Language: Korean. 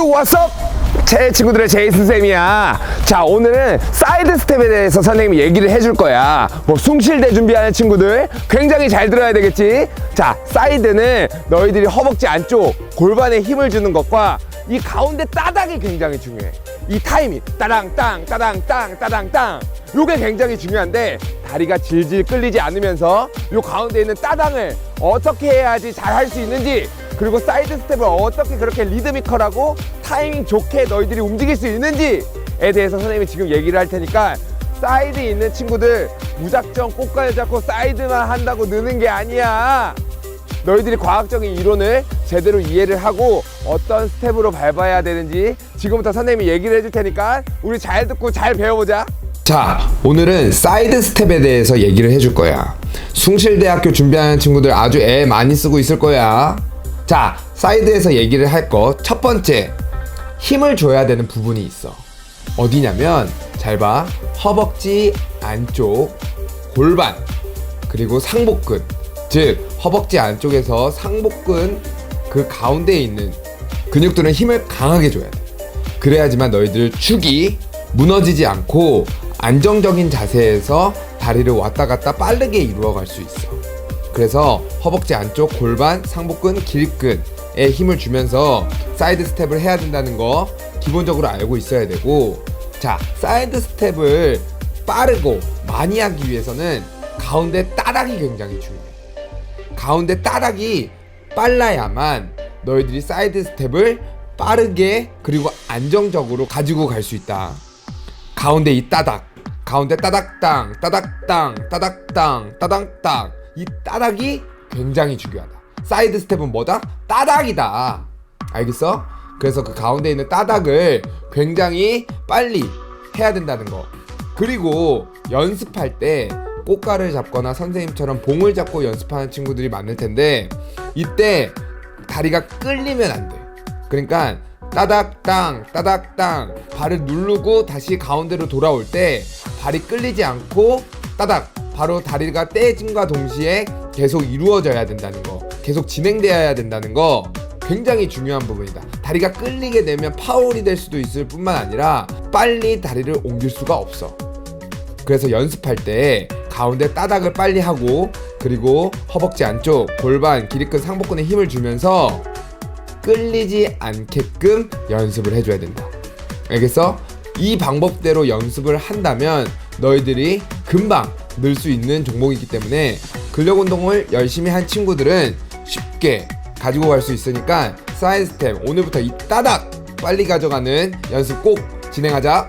요 왓썹 제 친구들의 제이슨 쌤이야. 자 오늘은 사이드 스텝에 대해서 선생님이 얘기를 해줄 거야. 뭐 숭실대 준비하는 친구들 굉장히 잘 들어야 되겠지? 자 사이드는 너희들이 허벅지 안쪽 골반에 힘을 주는 것과 이 가운데 따닥이 굉장히 중요해. 이 타이밍 따당 땅 따당 땅 따당 땅. 요게 굉장히 중요한데 다리가 질질 끌리지 않으면서 요 가운데 있는 따당을 어떻게 해야지 잘 할 수 있는지 그리고 사이드 스텝을 어떻게 그렇게 리드미컬하고 타이밍 좋게 너희들이 움직일 수 있는지에 대해서 선생님이 지금 얘기를 할 테니까 사이드에 있는 친구들 무작정 꽃가를 잡고 사이드만 한다고 느는 게 아니야. 너희들이 과학적인 이론을 제대로 이해를 하고 어떤 스텝으로 밟아야 되는지 지금부터 선생님이 얘기를 해줄 테니까 우리 잘 듣고 잘 배워보자. 자, 오늘은 사이드 스텝에 대해서 얘기를 해줄 거야. 숭실대학교 준비하는 친구들 아주 애 많이 쓰고 있을 거야. 자, 사이드에서 얘기를 할 거 첫 번째, 힘을 줘야 되는 부분이 있어. 어디냐면, 잘 봐. 허벅지 안쪽, 골반, 그리고 상복근. 즉, 허벅지 안쪽에서 상복근 그 가운데에 있는 근육들은 힘을 강하게 줘야 돼. 그래야지만 너희들 축이 무너지지 않고 안정적인 자세에서 다리를 왔다 갔다 빠르게 이루어갈 수 있어. 그래서 허벅지 안쪽 골반, 상복근, 길근에 힘을 주면서 사이드 스텝을 해야 된다는 거 기본적으로 알고 있어야 되고 자, 사이드 스텝을 빠르고 많이 하기 위해서는 가운데 따닥이 굉장히 중요해. 가운데 따닥이 빨라야만 너희들이 사이드 스텝을 빠르게 그리고 안정적으로 가지고 갈 수 있다. 가운데 이 따닥, 가운데 따닥땅, 따닥땅, 따닥땅, 따닥땅. 이 따닥이 굉장히 중요하다. 사이드 스텝은 뭐다? 따닥이다. 알겠어? 그래서 그 가운데 있는 따닥을 굉장히 빨리 해야 된다는 거. 그리고 연습할 때 꽃가를 잡거나 선생님처럼 봉을 잡고 연습하는 친구들이 많을 텐데 이때 다리가 끌리면 안 돼. 그러니까 따닥 땅 따닥 땅 발을 누르고 다시 가운데로 돌아올 때 발이 끌리지 않고 따닥 바로 다리가 떼짐과 동시에 계속 이루어져야 된다는 거 계속 진행되어야 된다는 거 굉장히 중요한 부분이다 다리가 끌리게 되면 파울이 될 수도 있을 뿐만 아니라 빨리 다리를 옮길 수가 없어 그래서 연습할 때 가운데 따닥을 빨리 하고 그리고 허벅지 안쪽 골반 기립근 상복근에 힘을 주면서 끌리지 않게끔 연습을 해줘야 된다. 알겠어? 이 방법대로 연습을 한다면 너희들이 금방 늘 수 있는 종목이기 때문에 근력 운동을 열심히 한 친구들은 쉽게 가지고 갈 수 있으니까 사이드 스텝 오늘부터 이 따닥 빨리 가져가는 연습 꼭 진행하자.